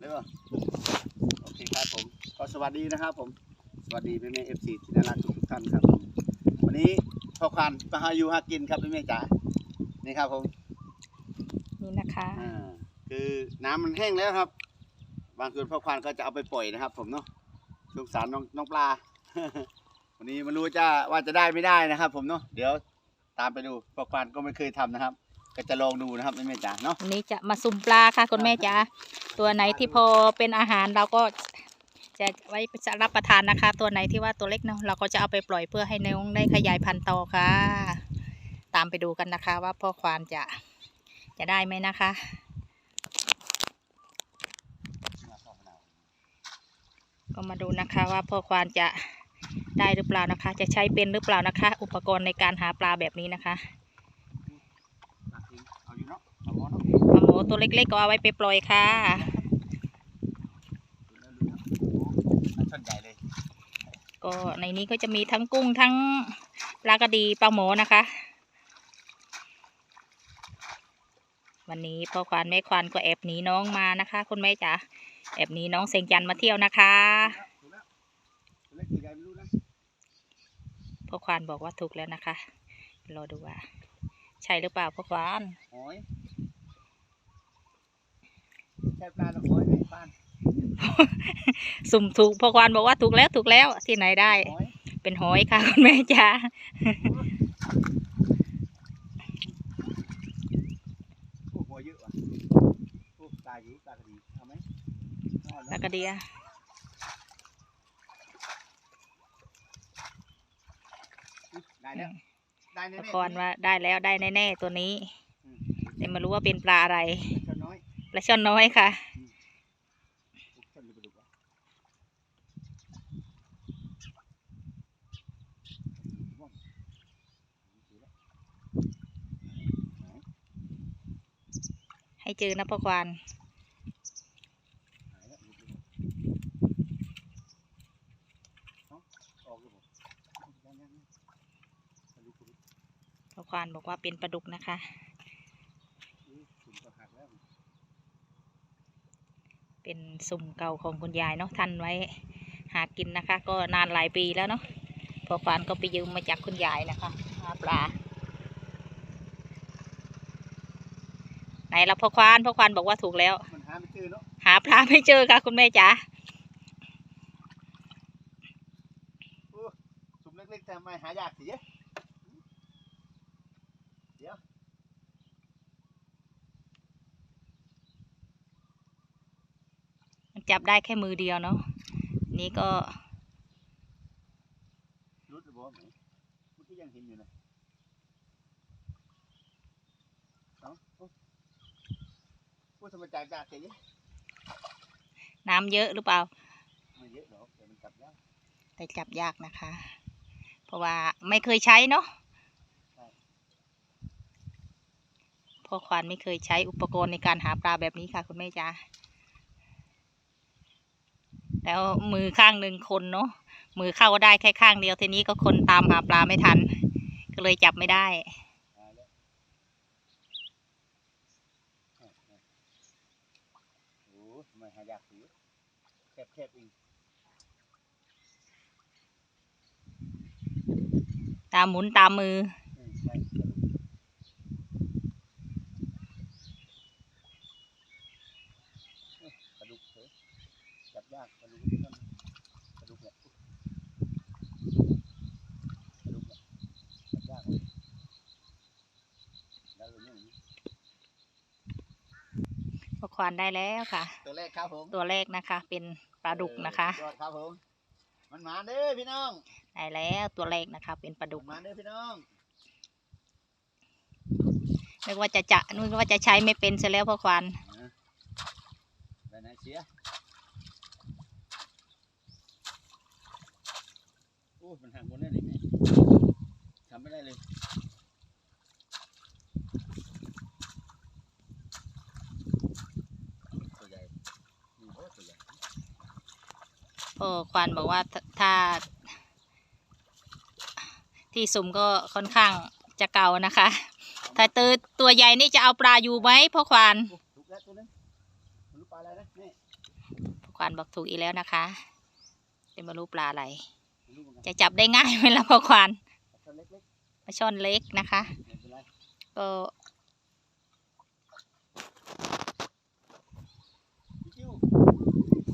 ได้ป่ะโอเคครับผมก็สวัสดีนะครับผม สวัสดีแม่แม่เอฟซีที่น่ารักทุกๆท่านครับผมวันนี้พ่อควานมาหาอยู่หากินครับแม่แม่จ๋านี่ครับผมนี่นะคะอ่าคือน้ำมันแห้งแล้วครับ บางคืนพ่อควานก็จะเอาไปปล่อยนะครับ ผมเนาะสงสารน้องน้องปลา วันนี้ไม่รู้จะว่าจะได้ไม่ได้นะครับ ผมเนาะเดี๋ยวตามไปดูพ่อควานก็ไม่เคยทำนะครับ ก็จะลองดูนะครับแม่แม่จ๋าเนาะวันนี้จะมาสุ่มปลาค่ะคุณแม่จ๋าตัวไหนที่พอเป็นอาหารเราก็จะไว้รับประทานนะคะ ตัวไหนที่ว่าตัวเล็กเนาะเราก็จะเอาไปปล่อยเพื่อให้น้องได้ขยายพันธุ์ต่อค่ะ ตามไปดูกันนะคะ ว่าพ่อควานจะจะได้ไหมนะคะก็มาดูนะคะว่าพ่อควานจะได้หรือเปล่านะคะ จะใช้เป็นหรือเปล่านะคะ อุปกรณ์ในการหาปลาแบบนี้นะคะ เอาอยู่เนาะเอาหมอเนาะ ปลาหมอ ตัวเล็กๆก็เอาไว้ไปปล่อยค่ะส่วนใหญ่เลยก็ในนี้ก็จะมีทั้งกุ้งทั้งปลากระดีปลาหมอนะคะ วันนี้พ่อควานแม่ควานก็แอบหนีน้องมานะคะ คุณแม่จ๋าแอบหนีน้องเซงจันทร์มาเที่ยวนะคะถูกแล้วตัวเล็กตัวใหญ่ไม่รู้นะพ่อควานบอกว่าถูกแล้วนะคะรอดูว่า ใช่หรือเปล่าพ่อควานหอย ใช่ปลาตะโขยไหมปลาสุ่มถูกพ่อควานบอกว่าถูกแล้วถูกแล้วที่ไหนได้ หอยเป็นหอยค่ะคุณแม่จ๋าโอ้หัวเยอะว่ะโอ้ตายอยู่ตากระดีเอาไหมเอาปแล้ลาวกระเดียได้แล้วได้แน่พ่อๆควานว่าได้แล้วได้แน่ๆตัวนี้ อืมแต่ไม่รู้ว่าเป็นปลาอะไรตัวน้อย ปลาช่อนน้อยค่ะ ให้เจอนะพ่อควานหายแล้วหลุดเลยเอ้ากเลยบอกยังยังยังปลาดุกปลาดุกพ่อควานบอกว่าเป็นปลาดุกนะคะ อุ้ยถุงก็หักแล้ว เป็นสุ่มเก่าของคุณยายเนาะทันไว้หากินนะคะ ก็นานหลายปีแล้วเนาะพ่อควานก็ไปยืมมาจากคุณยายนะคะหาปลาไหนละพ่อควานพ่อควานบอกว่าถูกแล้วมันหาไม่เจอเนาะหาปลาไม่เจอค่ะคุณแม่จ๋า สุ่มเล็กๆแต่ทำไมหายากสิเยอะเดี๋ยว มัน จับได้แค่มือเดียวเนาะนี่ก็รุดหรือเปล่าไหมเมื่อกี้ยังเห็นอยู่เลยเอ้าโอ้โอ้ทำไมจากจากเสียเยอะน้ำเยอะหรือเปล่าไม่เยอะหรอกแต่มันจับยากแต่จับยากนะคะ เพราะว่าไม่เคยใช้เนาะพ่อควานไม่เคยใช้อุปกรณ์ในการหาปลาแบบนี้ค่ะ คุณแม่จ๋า แล้วมือข้างหนึ่งคนเนาะมือเข้าได้แค่ข้างเดียวทีนี้ก็คนตามหาปลาไม่ทัน ก็เลยจับไม่ได้ตายแล้วเอ้าเอ้าโอ้ทำไมหายากสิแคบแคบๆเองตามหมุนตามมือ อืมใช่กระดูกเอ้ยกระดูกเถอะจับยากกระดูกนั่นกระดูกเนี่ยกระดูกเนี่ยจับยากเลยได้เลยเนี่ย พ่อ ควานได้แล้วค่ะ ตัวแรกครับผมตัวแรกนะคะ เป็นปลาดุกนะคะเออยอดครับผมมันมาเด้อพี่น้องได้แล้วตัวแรกนะคะ เป็นปลาดุกมาเด้อพี่น้องนึกว่าจะจะนึกว่าจะใช้ไม่เป็นเสียแล้วพ่อควานไปไหนเสียโอ้มันหักบนได้เลยไงทำไม่ได้เลยตัวใหญ่นี่โอ้ตัวใหญ่ พ่ อควานบอกว่าถ้าถ้า ที่สุ่มก็ค่อนข้างจะเก่านะคะ ถ้าตัวตัวใหญ่นี่จะเอาปลาอยู่ไหมพ่อควานโอ้ถูกแล้วตัวนึงมันรู้ปลาอะไรนะนี่านบอกถูกอีกแล้วนะคะ เป็นไม่รู้ปลาอะไรไม่รู้เหมือนกันจะจับได้ง่ายไหมล่ะพ่อควานตัวเล็กปลาช่อนเล็กนะคะๆไม่เป็นไรก็ พี่จิ้ว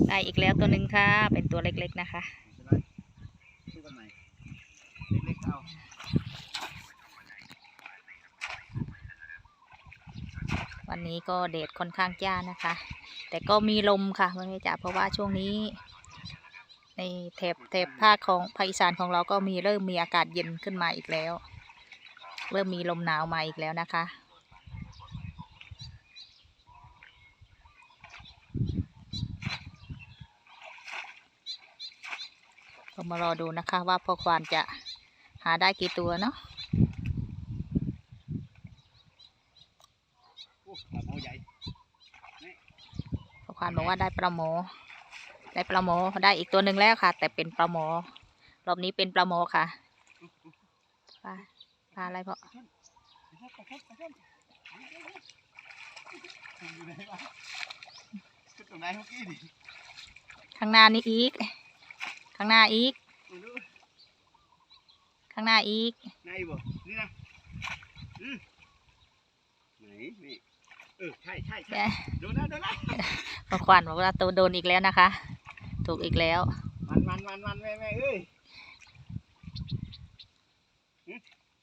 ได้อีกแล้วตัวหนึ่งค่ะ เป็นตัวเล็กๆนะคะ วันนี้ก็เดดค่อนข้างจ้านะคะ แต่ก็มีลมค่ะไม่ไม่จ๋าเพราะว่าช่วงนี้ ในแถบแถบภาคของภาคอีสานของเราก็มีเริ่มมีอากาศเย็นขึ้นมาอีกแล้ว เริ่มมีลมหนาวมาอีกแล้วนะคะ มารอดูนะคะว่าพ่อควานจะหาได้กี่ตัวเนาะพ่อควานบอกว่าได้ปลาหมอได้ปลาหมอได้อีกตัวหนึ่งแล้วค่ะ แต่เป็นปลาหมอรอบนี้เป็นปลาหมอค่ะปลาปลาอะไรพ่อปลาช่อนปลาช่อนปลาช่อนอยู่ไหนวะขึ้นตรงนางหน้านี่อีก ข้างหน้าอีกไม่รู้ข้างหน้าอีกไหนบ่นี่นะอืมไหนนี่เออใช่ใช่ใช่แกโดนแล้วโดนแล้วพ่อควานบอกว่าตัวโดนอีกแล้วนะคะ ถูกอีกแล้วมันมันมันมันแม่แม่เอ้ยหึ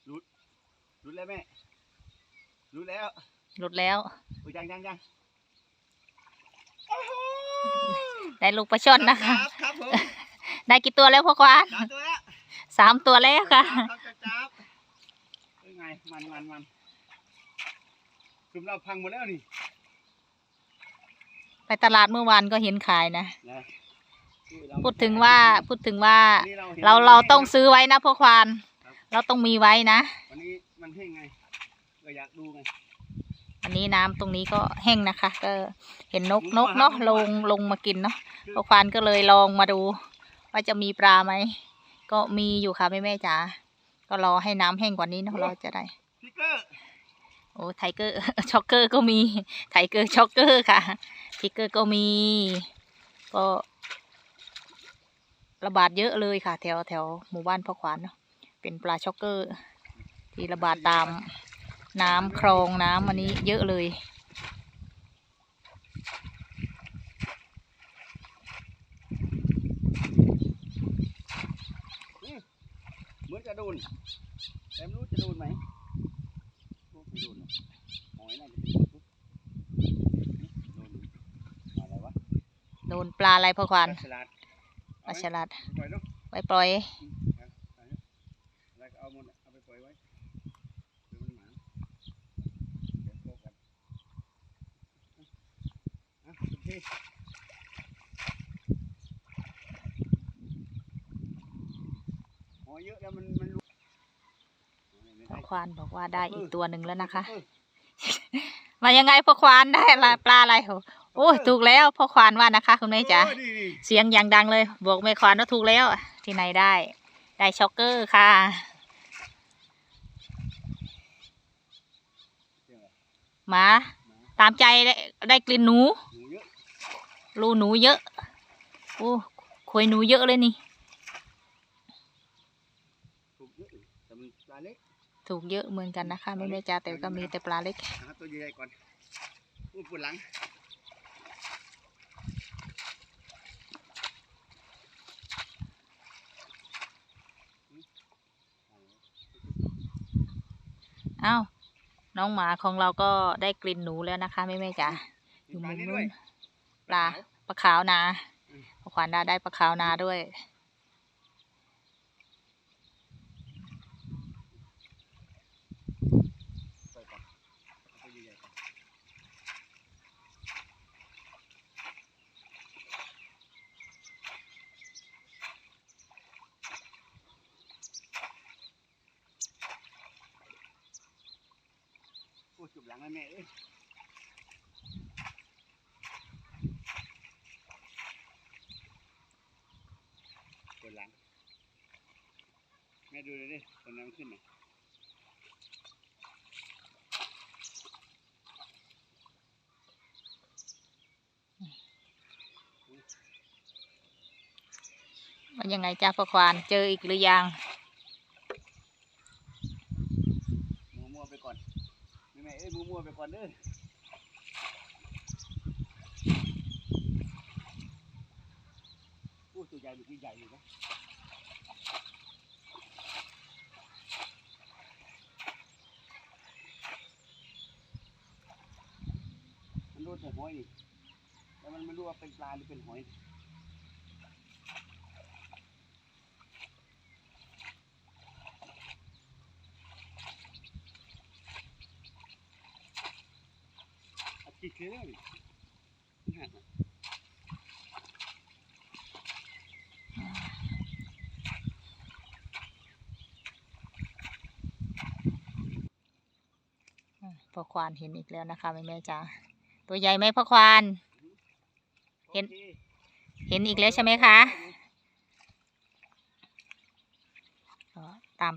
หลุดหลุดแล้วแม่หลุดแล้วหลุดแล้วโอ้ยยังยังยังได้ลูกปลาช่อนนะคะครับครับผม ได้กี่ตัวแล้วพ่อควานสามตัวแล้วสามตัวแล้วค่ะครับจับจับเอ้ยไง มันมันมันกลุ่มเราพังหมดแล้วนี่ไปตลาดเมื่อวานก็เห็นขายนะ นะพูดถึงว่าพูดถึงว่า นี่ห็นเราเราต้องแห้ซื้อไว้นะพ่อควานครับเราต้องมีไว้นะ วันนี้มันแห้งไงก็อยากดูไง อันนี้น้ำตรงนี้ก็แห้งนะคะ ก็เห็นนกนกเนาะลงลงมากินเนาะพ่อควานก็เลยลองมาดู ว่าจะมีปลาไหม ก็มีอยู่ค่ะแม่แม่ๆจ๋า ก็รอให้น้ำแห้งกว่านี้เนาะเราจะได้พิกเกอร์โอ้ไทเกอร์ช็อกเกอร์ก็มี ไทเกอร์ช็อกเกอร์ค่ะทิกเกอร์ก็มี ก็ระบาดเยอะเลยค่ะ แถวแถวหมู่บ้านพ่อขวานเนาะ เป็นปลาช็อกเกอร์ ที่ระบาดตามน้ำคลองน้ำอันนี้เยอะเลย เหมือน จะโดนแต่ไม่รู้จะโดนไหมโอ้ไม่โดนหรอกหอยน่าจะเป็นปุ๊บโดนอะไรวะโดนปลาอะไรพ่อควานฉลาดปลาฉลาดปล่อยเนาะไปปล่อยแล้วก็เอามันเอาไปปล่อยไว้เดี๋ยวมันหมาเดี๋ยวโตกันอะโอเคหอยเยอะแล้วมันมันรู้ไม่ พ่อ ได้ ควานบอกว่าได้อีกตัวหนึ่งแล้วนะคะเออมายังไงพ่อควานได้อะไรปลาอะไรโหโอ้ยถูกแล้วพ่อควานว่านะคะคุณแม่จ๋าเออนี่นี่เสียงอย่างดังเลย บอกแม่ควานว่าถูกแล้ว ที่ไหนได้ ได้ช็อกเกอร์ค่ะเสียงอะไรหมาตามใจได้ได้กลิ่นหนูหนูเยอะรูหนูเยอะโอ้คุยหนูเยอะเลยนี่ ถูกเยอะอยู่แต่มันปลาเล็ก ถูกเยอะเหมือนกันนะคะ ไม่แม่จ๋าแต่ก็มีแต่ปลาเล็กนะครับตัวใหญ่ๆก่อนอู้ปวดหลังอ้าวน้องหมาของเราก็ได้กลิ่นหนูแล้วนะคะแม่แม่จ๋าอมียู่ปลามุมนี้นู้ด้วยนปลาปลาขาวนาพ่อควานได้ได้ปลาขาวนาด้วย ปล่อยก่อนเอาตัวใหญ่ๆก่อนโอ้จุบหลังแล้วแม่เอ้ยปวดหลัง แม่ดูเลยดิตอนนั้นขึ้นน่ะมันยังไงจ้าพ่อควานเจออีกหรือยังมัวๆไปก่อนแม่แม่เอ้ยมัวๆไปก่อนเด้อโอ้ตัวใหญ่ดูที่ใหญ่อยู่นะมันโดนแต่หอยนี่แล้ ว่าเป็นปลาหรือเป็นหอยอาทิตย์เลยนี่หักอะอะพ่อควานเห็นอีกแล้วนะคะแม่แม่จ๋าตัวใหญ่ไหมพ่อควาน เห็นโอคเห็นอีกแล้วใช่ไหมคะก็ตาม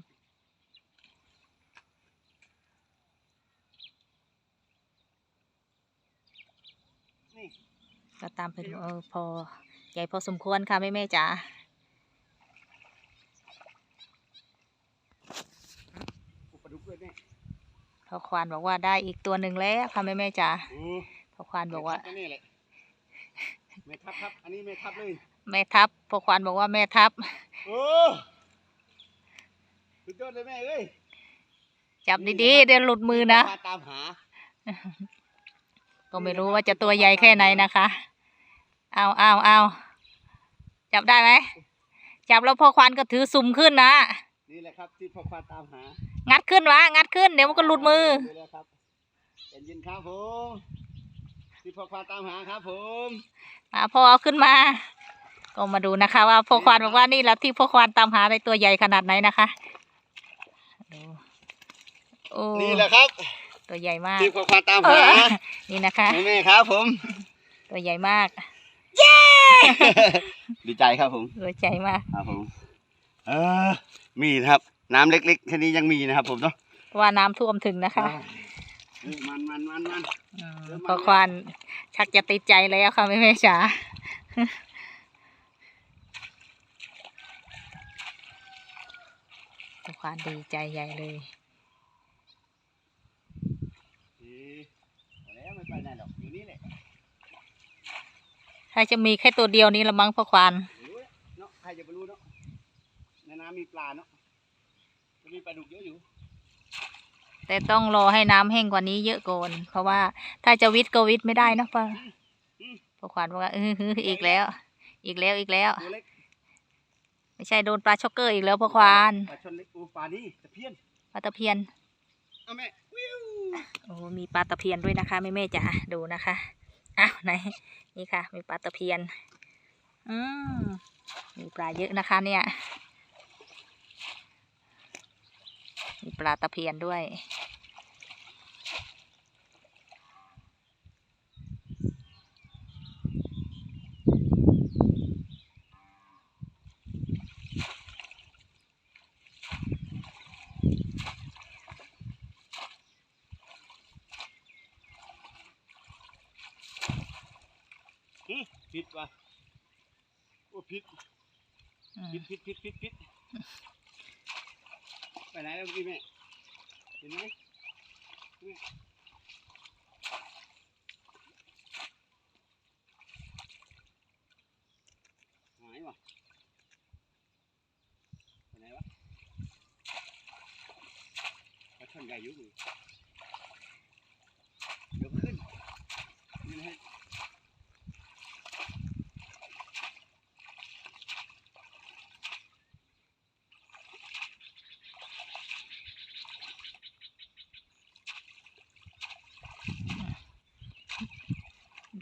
นี่ก็ตามไปดูเออพอใหญ่พอสมควรค่ะแม่แม่จ๋าอุปดุกด้วยแม่พ่อควานบอกว่าได้อีกตัวหนึ่งแล้วค่ะแม่แม่จ๋าโอ้พ่อควานบอกว่า แม่ทัพนี่แหละแม่ทับครับ อันนี้แม่ทับเลย แม่ทัพพ่อควานบอกว่าแม่ทัพโอ้สุดยอดเลยแม่เอ้ยจับดีๆเดี๋ยวหลุดมือนะพาตามหา ก็ไม่รู้ว่าจะตัวใหญ่แค่ไหนนะคะ เอาเอาเอาจับได้ไหม จับแล้วพ่อควานก็ถือซุ่มขึ้นนะ นี่แหละครับที่พ่อควานตามหา งัดขึ้นวะงัดขึ้นเดี๋ยวมันก็หลุดมือดูแล้วครับเป็นยินครับผม ที่พ่อควานตามหาครับผมอ่าพอเอาขึ้นมา ก็มาดูนะคะ ว่าพ่อควานบอกว่านี่แหละที่พ่อควานตามหาในตัวใหญ่ขนาดไหนนะคะดูโอ้นี่แหละครับ ตัวใหญ่มากที่พ่อควานตามเอหาอนี่นะคะแม่แม่ครับผม ตัวใหญ่มากดีใจครับผมตัวใหญ่มากครับผมเออมีนะครับ น้ำเล็กๆแค่นี้ยังมีนะครับผมเนาะเพราะว่าน้ำท่วมถึงนะคะเออ มันมันมันมันอืมพ่อควานชักจะติดใจแล้วค่ะแม่แม่จ๋าพ่อควานดีใจใหญ่เลยเอ๊ะเอาแล้วไม่ไปไหนหรอกอยู่นี่แหละถ้าจะมีแค่ตัวเดียวนี้ละมั้งพ่อควาน รู้แล้วเนาะใครจะไปรู้เนาะในน้ำมีปลาเนาะจะมีปลาดุกเยอะอยู่ แต่ต้องรอให้น้ำแห้งกว่านี้เยอะก่อนเพราะว่าถ้าจะวิทย์ก็วิทย์ไม่ได้เนอะพ่อพ่อควานบอกว่าเออฮืออีกแล้ว อีกแล้วอีกแล้วตัวเล็กไม่ใช่โดนปลาช็อกเกอร์อีกแล้วพ่อควานปลาชนเล็กปูปลานี่ตะเพียนปลาตะเพียนเอาแม่วิวโอ้มีปลาตะเพียนด้วยนะคะแม่แม่ๆจ๋าดูนะคะอ้าวไหนนี่ค่ะ มีปลาตะเพียนอืมมีปลาเยอะนะคะเนี่ย มีปลาตะเพียนด้วยหึผิดว่ะโอ้ผิดอืมผิดผิดผิดผิดผิด ไปไหนแล้วเมื่อกี้แม่ เห็นไหมแม่หายว่ะไปไหนวะปลาช่อนใหญ่อยู่นี่เดี๋ยวขึ้นนี่นะฮะ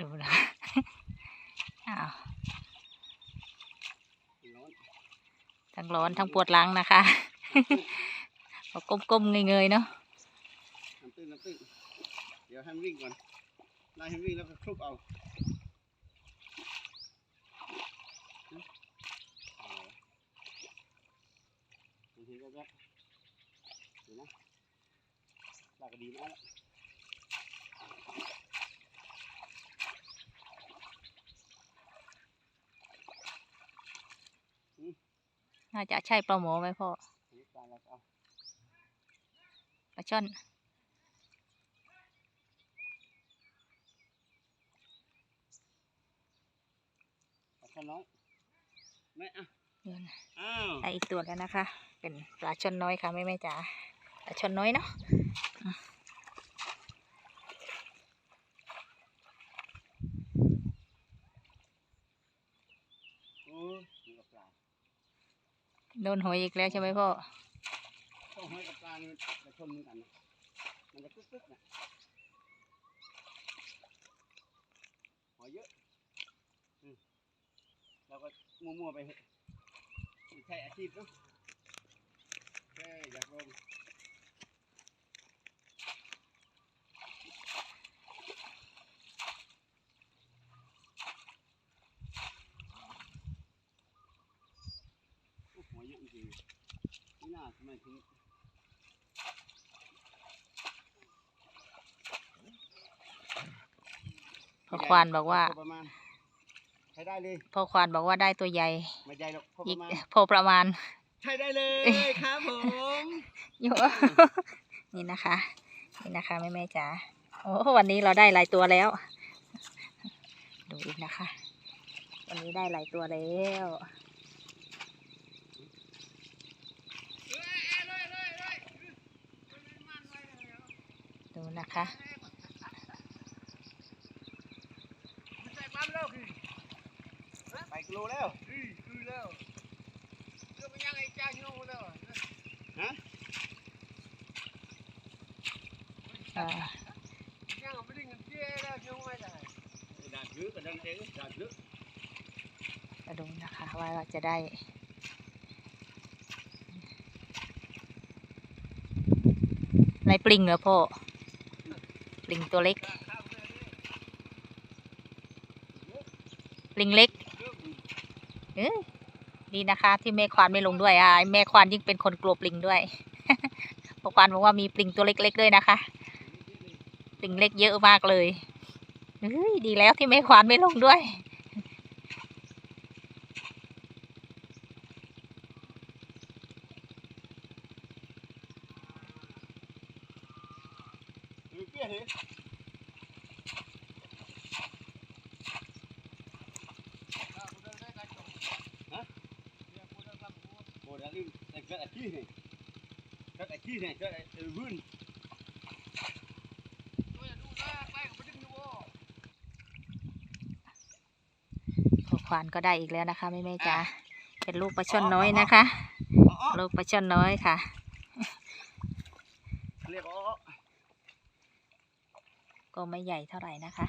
ดูนะ อ้าว ร้อน ทั้งร้อนทั้งปวดหลังนะคะพอก้มๆเงยๆเนาะน้ำตื้นน้ำตื้นเดี๋ยวให้มันวิ่งก่อนไล่ให้มันวิ่งแล้วก็คลุกเอาหึเอาบางทีก็แบบเดี๋ยวนะลากกระดีมาแล้วหึ น่าจะใช่ปลาหมอไหมพ่อปลาเราก็เอาปลาช่อนปลาช่อนน้อยไม่อะเดี๋ยวนะอ้าวได้อีกตัวแล้วนะคะ เป็นปลาช่อนน้อยค่ะแม่แม่จ๋าปลาช่อนน้อยเนาะ โอ้ยนี่กับปลา โดนหอยอีกแล้วใช่ไหมพ่อหอยกับปลานี่มันจะชนเหมือนกันนะมันจะกึกๆนะหอยเยอะเราก็มั่วๆไปใช่อาชีพเนาะแค่อยากลงโอ้หอยเยอะจริงๆนี่น่าทำไมถึง พ่อ ควานบอกว่า ประมาณใช้ได้เลยพ่อควานบอกว่าได้ตัวใหญ่ไม่ใหญ่หรอกพอปอีกระมาณพอประมาณ ใช้ได้เลยครับผมเยอะนี่นะคะ นี่นะคะแม่แม่จ๋าโอ้วันนี้เราได้หลายตัวแล้ว ดูอีกนะคะ วันนี้ได้หลายตัวแล้วดูนะคะ ไปกิโลแล้วฮะอ่าดาดยื้อกันนั่นเองดาดยื้อมาดูนะคะว่าเราจะได้ในปลิงเหรอพ่อปลิงตัวเล็กปลิงเล็ก เอ้ยดีนะคะ ที่แม่ควานไม่ลงด้วยอะแม่ควานยิ่งเป็นคนกลัวปลิงด้วยพ่อควานบอกว่ามีปลิงตัวเล็ก ๆ ด้วยนะคะปลิงเล็กเยอะมากเลยเฮ้ยดีแล้วที่แม่ควานไม่ลงด้วยอเปี้ยเลยฮะโอ้ดาลิงแต่เกิดอาชีพเนี่ยเกิดอาชีพเนี่ยเกิดเออวุ่น พอค วานก็ได้อีกแล้วนะคะแม่แม่จ๋าเป็นลูกปลาช่อนน้อยนะคะอ๋อลูกปลาช่อนน้อยค่ะเรียกอ๋อก็ไม่ใหญ่เท่าไหร่นะคะ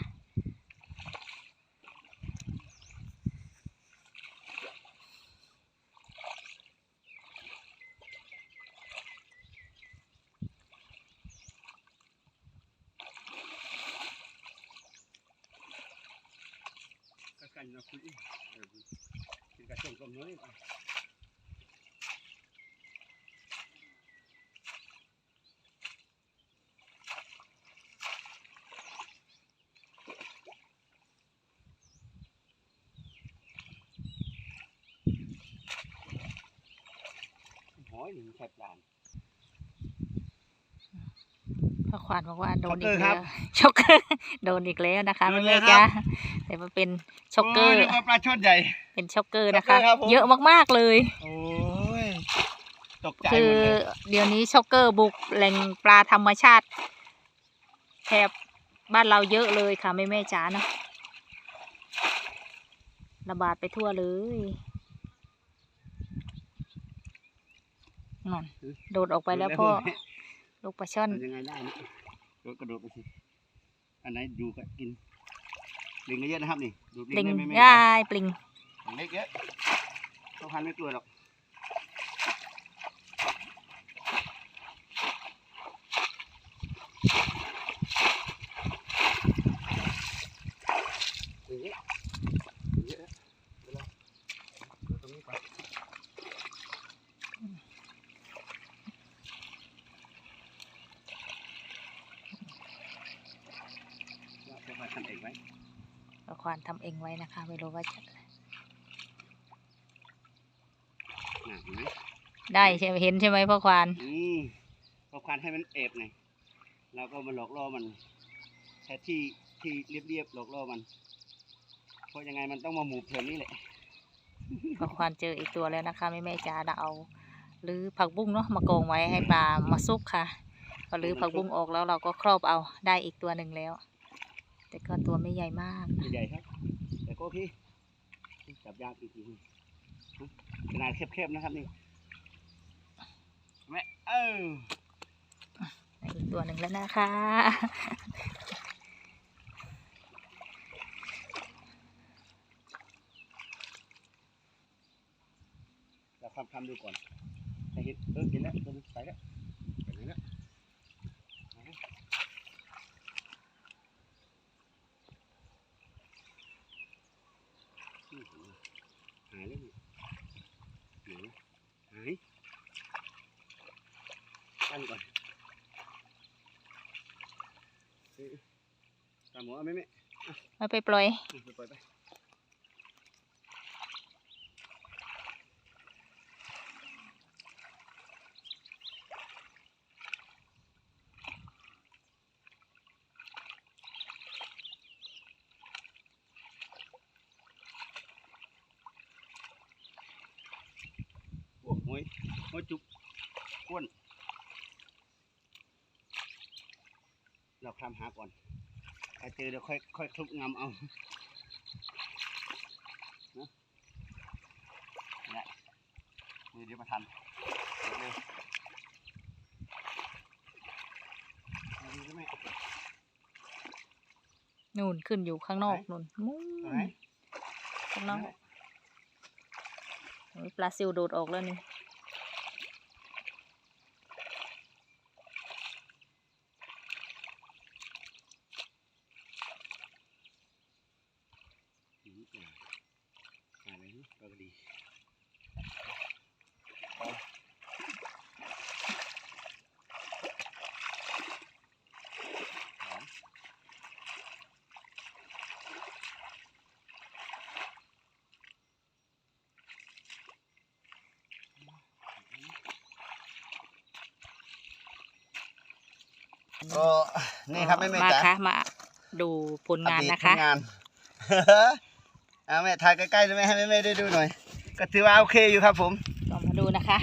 ก็กันนะคุย หอยหนึ่งแคบดานพอควานบอกว่าโดนอีช็อกกเกอร์ครับแล้วช็อกเกอร์โดนอีกแล้วนะคะโดแม่นแม่แล้วครัจ๋าบแต่มันเป็นช็อกเกอร์โยนึว่าปลาช่อนใหญ่ เป็นช็อกเกอร์ช็อกนะเกอคะร์ครับผม เยอะมากๆเลย โอ้ยตกใจคืหมอดเลยเดี๋ยวนี้ช็อกเกอร์บุกแหล่งปลาธรรมชาติแถบบ้านเราเยอะเลยค่ะแม่แม่จ๋าเนาะระบาดไปทั่วเลยนั่นโดดออกไปแล้วพ่อลูกปลาช่อนทำยังไงได้นะโดดกระโดดไปสิอันไหนดูก็กินลิงก็เยอะนะครับนี่ดูลิงปลิงได้ไหมแม่ได้ปลิงลิง เล็กเยอะเขาพันไม่กลัวหรอกลิงเยอะลิงเยอะเวลาเดี๋ยวตรงนี้ไปว่าจะมาทำเองไหมก็ควานทำเองไว้นะคะ ไม่รู้ว่าจะ น่ะเห็นไหม ได้ใช่ไหมเห็นใช่ไหมพ่อควานนี่พอควันให้มันเอบไงเราก็มาหลอกล่อมันแค่ที่ที่เรียบๆหลอกล่อมัน เพราะยังไงมันต้องมาหมูแถวนี้แหละพ่อควานเจออีกตัวแล้วนะคะแม่แม่จ๋าเราเอาหรือผักบุ้งเนาะมากองไว้ให้ปลามาซุกค่ะพอหรือผักบุ้งออกแล้วเราก็ครอบเอาได้อีกตัวหนึ่งแล้ว แต่ก็ตัวไม่ใหญ่มากใหญ่ครับ แต่ก็โอเคจับยากจริงๆขนาดแคบๆนะครับนี่ แม่เออได้อีกตัวหนึ่งแล้วนะคะ เราทำทำดูก่อนให้เห็นเออเห็นแล้วตัวนึงไปแล้วไปนแล้วมาแล้วหายแล้วนี่เดี๋ยวนะหายตั้งก่อนเออตาม หมอเอาไหมแม่เอาไปปล่อยอืมไปปล่อยไปโอ้โหยโอ้ยจุกก้วนเราคลำหาก่อนถ้า เจอเดี๋ยวค่อยค่อยคลุกงำเอานะเนี่ยมือเดี๋ยวมาทันเร็วเอาดีไหมนู่นขึ้นอยู่ข้างนอกนู่นมุ้งเอาไหนข้างนอกโอ้ยปลาซิวโดดออกแล้วนี่ อืมอ่าอะไรนะปลากระดีเอาหอม ก็นี่ครับแม่แม่มาจ๋าค่ะมาดูผลงานนะคะอัปเดตผลงาน เอาแม่ถ่ายใกล้ๆได้ไหมให้แม่แม่ได้ดูหน่อย ก็ถือว่าโอเคอยู่ครับผม ก็มาดูนะคะ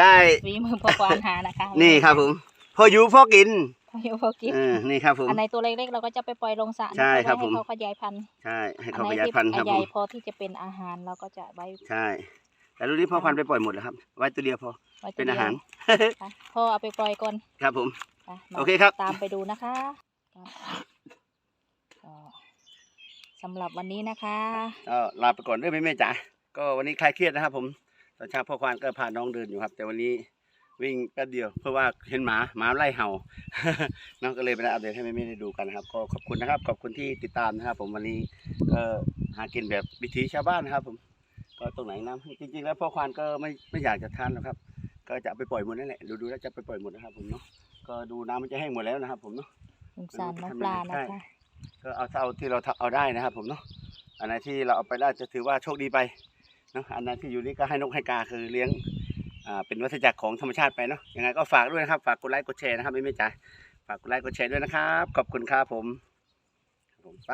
ได้ฝีมือพ่อควานหานะคะนี่ครับผม พออยู่พอกินพ่ออยู่พ่อกินเออนี่ครับผม อันไหนตัวเล็กๆเราก็จะไปปล่อยลงสระนะะใช่ครับไว้ผม ให้เขาขยายพันธุ์ใช่ให้อันเขาไหนขยายที่พันธุ์ครับใหผญ่มพอที่จะเป็นอาหารเราก็จะไว้ใช่ แต่รุ่นนี้พ่อพันธุ์ไปปล่อยหมดแล้วครับ ไว้ตัวเดียวพอไว้ตัวเป็นอาหาร ดียวค่ะพ่อเอาไปปล่อยก่อน ครับผมค่ะมา โอเคครับ ตามไปดูนะคะก็สำหรับวันนี้นะคะก็ลาไปก่อนเด้วยแม่แม่จ๋าก็วันนี้คลายเครียดนะครับ ผมตอนเช้าพ่อควานก็พาน้องเดินอยู่ครับ แต่วันนี้วิ่งแป๊บเดียว เพราะว่าเห็นหมาหมาไล่เห่าน้องก็เลยไปได้อัปเดตให้แม่แม่ได้ดูกันนะครับ ก็ขอบคุณนะครับ ขอบคุณที่ติดตามนะครับ ผมวันนี้ก็หากินแบบวิถีชาวบ้านนะครับ ผม ก็ตรงไหนน้ำจริง ๆ แล้วพ่อควานก็ไม่ไม่อยากจะทานหรอกครับ ก็จะเอาไปปล่อยหมดนั่นแหละดูๆแล้วจะไปปล่อยหมดนะครับ ผมเนาะ ก็ดูน้ำมันจะแห้งหมดแล้วนะครับผมเนาะสงสารน้องปลานะคะก็เอาเท่าที่เราเอาได้นะครับ ผมเนาะอันไหนที่เราเอาไปได้จะถือว่าโชคดีไปเนาะอันไหนที่อยู่นี่ก็ให้นกให้กาคือเลี้ยงอ่าเป็นวัฏจักรของธรรมชาติไปเนาะยังไงก็ฝากด้วยนะครับ ฝากกดไลค์กดแชร์นะครับไม่ไม่จ๋าฝากกดไลค์กดแชร์ด้วยนะครับ ขอบคุณครับผมครับผมไป